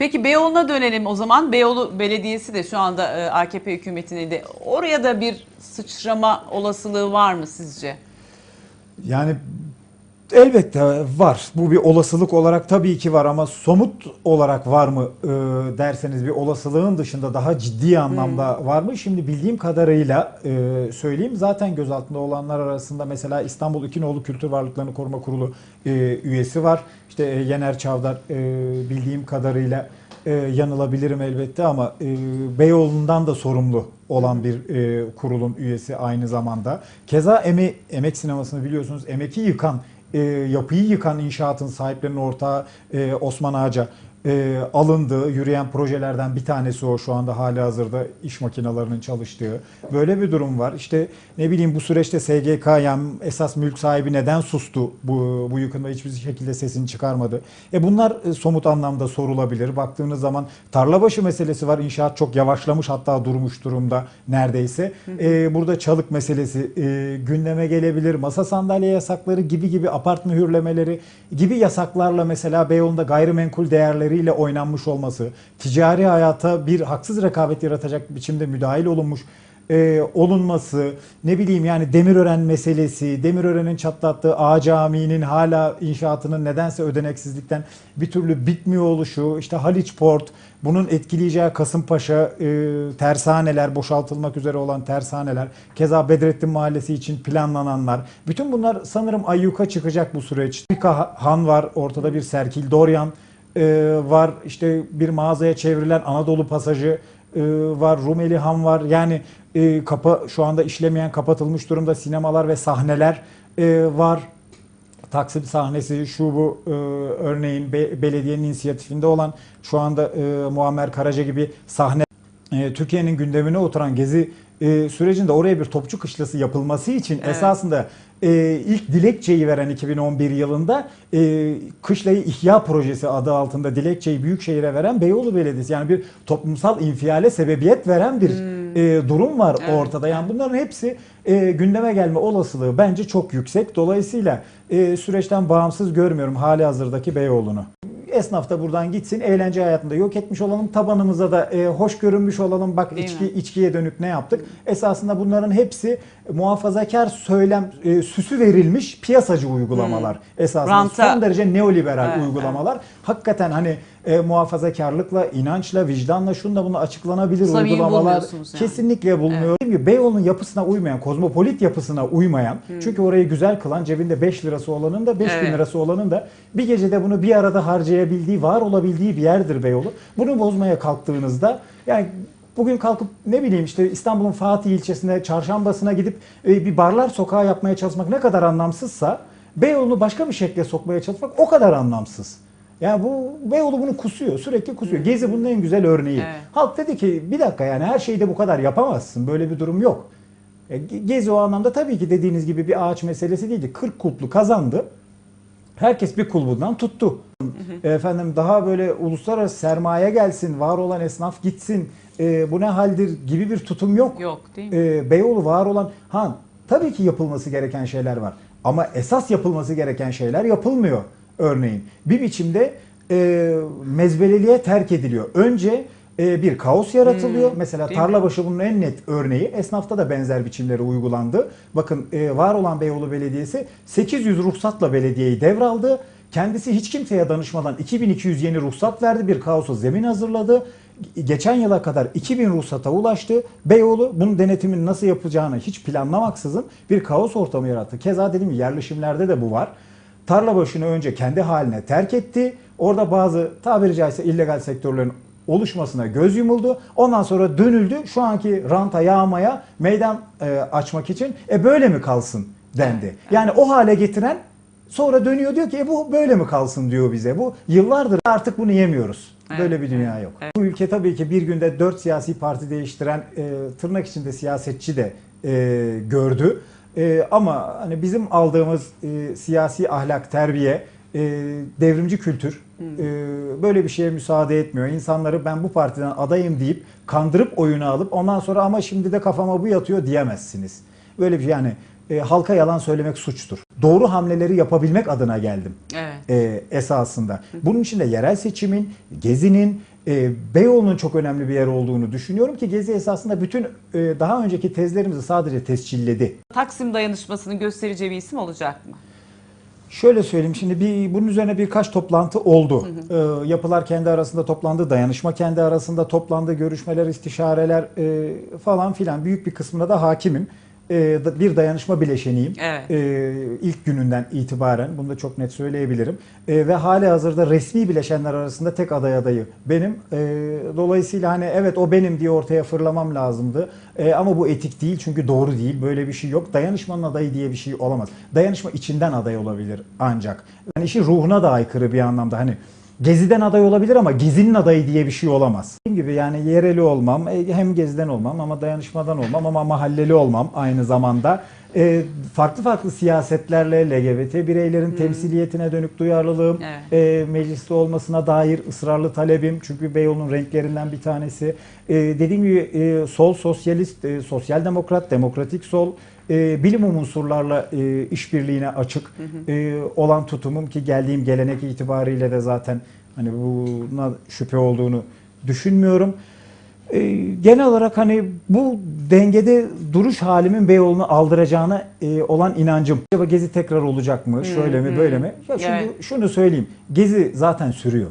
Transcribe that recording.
Peki Beyoğlu'na dönelim o zaman. Beyoğlu Belediyesi de şu anda e, AKP hükümetinin de oraya da bir sıçrama olasılığı var mı sizce? Yani elbette var. Bu bir olasılık olarak tabii ki var ama somut olarak var mı e, derseniz bir olasılığın dışında daha ciddi anlamda var mı? Şimdi bildiğim kadarıyla e, söyleyeyim. Zaten gözaltında olanlar arasında mesela İstanbul İkinoğlu Kültür Varlıklarını Koruma Kurulu e, üyesi var. İşte e, Yener Çavdar e, bildiğim kadarıyla e, yanılabilirim elbette ama e, Beyoğlu'ndan da sorumlu olan bir e, kurulun üyesi aynı zamanda. Keza eme, emek sinemasını biliyorsunuz emeki yıkan, e, yapıyı yıkan inşaatın sahiplerinin ortağı e, Osman Ağaca e, alındığı yürüyen projelerden bir tanesi o şu anda hali hazırda iş makinelerinin çalıştığı. Böyle bir durum var. İşte ne bileyim bu süreçte SGK yani esas mülk sahibi neden sustu bu, bu yıkımda hiçbir şekilde sesini çıkarmadı. E bunlar e, somut anlamda sorulabilir. Baktığınız zaman tarlabaşı meselesi var. İnşaat çok yavaşlamış hatta durmuş durumda neredeyse. E, burada çalık meselesi e, gündeme gelebilir. Masa sandalye yasakları gibi gibi apart mühürlemeleri gibi yasaklarla mesela Beyoğlu'nda gayrimenkul değerleriyle oynanmış olması, ticari hayata bir haksız rekabet yaratacak biçimde müdahil olunmuş e, olunması, ne bileyim yani Demirören meselesi, Demirören'in çatlattığı A Camii'nin hala inşaatının nedense ödeneksizlikten bir türlü bitmiyor oluşu, işte Haliç Port, bunun etkileyeceği Kasımpaşa e, tersaneler, boşaltılmak üzere olan tersaneler, keza Bedrettin Mahallesi için planlananlar, bütün bunlar sanırım ayyuka çıkacak bu süreç. Bir Han var, ortada bir Serkil Doryan e, var, işte bir mağazaya çevrilen Anadolu Pasajı e, var, Rumeli Han var. Yani e, kapa şu anda işlemeyen kapatılmış durumda sinemalar ve sahneler e, var. Taksim sahnesi şu bu e, örneğin be- belediyenin inisiyatifinde olan şu anda e, Muammer Karaca gibi sahne e, Türkiye'nin gündemine oturan gezi e, sürecinde oraya bir topçu kışlası yapılması için Evet. esasında e, ilk dilekçeyi veren 2011 yılında e, Kışlayı İhya Projesi adı altında dilekçeyi Büyükşehir'e veren Beyoğlu Belediyesi. Yani bir toplumsal infiale sebebiyet veren bir e, durum var Hmm. Evet, ortada. Yani bunların hepsi e, gündeme gelme olasılığı bence çok yüksek. Dolayısıyla e, süreçten bağımsız görmüyorum hali hazırdaki Beyoğlu'nu. Esnaf da buradan gitsin, eğlence hayatında yok etmiş olalım, tabanımıza da e, hoş görünmüş olalım. Bak Değil içki mi? içkiye dönük ne yaptık? Esasında bunların hepsi muhafazakar söylem e, süsü verilmiş piyasacı uygulamalar. Esasında Ranta. son derece neoliberal Evet, uygulamalar. Hakikaten hani e, muhafazakarlıkla, inançla, vicdanla şunla bunu açıklanabilir Samimi uygulamalar. yani. Kesinlikle bulmuyorum. Dediğim gibi Beyoğlu'nun yapısına uymayan, kozmopolit yapısına uymayan, çünkü orayı güzel kılan cebinde 5 lirası olanın da 5 bin Evet. lirası olanın da bir gecede bunu bir arada harcayabildiği, var olabildiği bir yerdir Beyoğlu. Bunu bozmaya kalktığınızda yani Bugün kalkıp ne bileyim işte İstanbul'un Fatih ilçesine, çarşambasına gidip e, bir barlar sokağı yapmaya çalışmak ne kadar anlamsızsa Beyoğlu'nu başka bir şekle sokmaya çalışmak o kadar anlamsız. Yani bu Beyoğlu bunu kusuyor, sürekli kusuyor. Gezi bunun en güzel örneği. Evet. Halk dedi ki bir dakika yani her şeyi de bu kadar yapamazsın. Böyle bir durum yok. E, Ge- Gezi o anlamda tabii ki dediğiniz gibi bir ağaç meselesi değildi. 40 kulplu kazandı. Herkes bir kulbundan tuttu. Efendim daha böyle uluslararası sermaye gelsin, var olan esnaf gitsin. e, bu ne haldir gibi bir tutum yok. Yok değil mi? E, Beyoğlu var olan ha tabii ki yapılması gereken şeyler var. Ama esas yapılması gereken şeyler yapılmıyor örneğin. Bir biçimde e, mezbeleliğe terk ediliyor. Önce e, bir kaos yaratılıyor. Mesela Hmm, mi? Tarlabaşı bunun en net örneği. Esnafta da benzer biçimleri uygulandı. Bakın e, var olan Beyoğlu Belediyesi 800 ruhsatla belediyeyi devraldı. Kendisi hiç kimseye danışmadan 2200 yeni ruhsat verdi. Bir kaosa zemin hazırladı. Geçen yıla kadar 2000 ruhsata ulaştı. Beyoğlu bunun denetimini nasıl yapacağını hiç planlamaksızın bir kaos ortamı yarattı. Keza dedim yerleşimlerde de bu var. Tarla başını önce kendi haline terk etti. Orada bazı tabiri caizse illegal sektörlerin oluşmasına göz yumuldu. Ondan sonra dönüldü. Şu anki ranta yağmaya meydan e, açmak için e böyle mi kalsın dendi. Yani o hale getiren sonra dönüyor diyor ki e bu böyle mi kalsın diyor bize. Bu yıllardır artık bunu yemiyoruz. Evet, Böyle bir dünya yok. Bu ülke tabii ki bir günde dört siyasi parti değiştiren e, tırnak içinde siyasetçi de e, gördü. E, ama hani bizim aldığımız e, siyasi ahlak, terbiye, e, devrimci kültür e, böyle bir şeye müsaade etmiyor. İnsanları ben bu partiden adayım deyip kandırıp oyunu alıp ondan sonra ama şimdi de kafama bu yatıyor diyemezsiniz. Böyle bir şey yani e, halka yalan söylemek suçtur. Doğru hamleleri yapabilmek adına geldim Evet. e, esasında. Bunun için de yerel seçimin, gezinin, e, Beyoğlu'nun çok önemli bir yer olduğunu düşünüyorum ki Gezi esasında bütün e, daha önceki tezlerimizi sadece tescilledi. Taksim dayanışmasının göstereceği bir isim olacak mı? Şöyle söyleyeyim şimdi bir bunun üzerine birkaç toplantı oldu. Ee, yapılar kendi arasında toplandı, dayanışma kendi arasında toplandı, görüşmeler, istişareler e, falan filan büyük bir kısmına da hakimim. Ee, bir dayanışma bileşeniyim. Evet. Ee, ilk gününden itibaren bunu da çok net söyleyebilirim. Ee, ve hali hazırda resmi bileşenler arasında tek aday adayı benim. Dolayısıyla hani evet o benim diye ortaya fırlamam lazımdı. Ama bu etik değil çünkü doğru değil. Böyle bir şey yok. Dayanışmanın adayı diye bir şey olamaz. Dayanışma içinden aday olabilir ancak. Yani işin ruhuna da aykırı bir anlamda hani Gezi'den aday olabilir ama Gezi'nin adayı diye bir şey olamaz. Dediğim gibi yani yereli olmam, e, hem Gezi'den olmam ama dayanışmadan olmam ama mahalleli olmam aynı zamanda. E, farklı farklı siyasetlerle LGBT bireylerin temsiliyetine dönük duyarlılığım, Evet. e, mecliste olmasına dair ısrarlı talebim. Çünkü Beyoğlu'nun renklerinden bir tanesi. E, dediğim gibi e, sol sosyalist, e, sosyal demokrat, demokratik sol, e, bilim unsurlarla e, işbirliğine açık e, olan tutumum ki geldiğim gelenek itibariyle de zaten hani buna şüphe olduğunu düşünmüyorum. E, genel olarak hani bu dengede duruş halimin Beyoğlu'nu aldıracağına e, olan inancım. Acaba Gezi tekrar olacak mı? Şöyle mi böyle mi? Ya şimdi Evet. şunu söyleyeyim. Gezi zaten sürüyor.